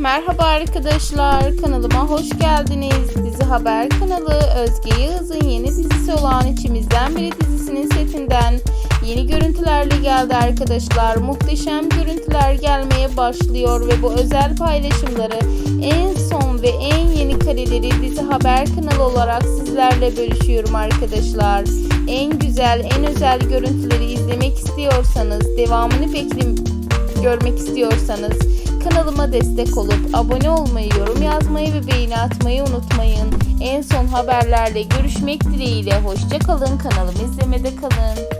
Merhaba arkadaşlar, kanalıma hoş geldiniz. Dizi Haber kanalı Özge Yağız'ın yeni dizisi olan İçimizden Biri dizisinin setinden yeni görüntülerle geldi arkadaşlar. Muhteşem görüntüler gelmeye başlıyor ve bu özel paylaşımları en son ve en yeni kareleri Dizi Haber kanalı olarak sizlerle bölüşüyorum arkadaşlar. En güzel, en özel görüntüleri izlemek istiyorsanız, devamını bekleyin görmek istiyorsanız kanalıma destek olup abone olmayı, yorum yazmayı ve beğeni atmayı unutmayın. En son haberlerle görüşmek dileğiyle hoşça kalın. Kanalımı izlemede kalın.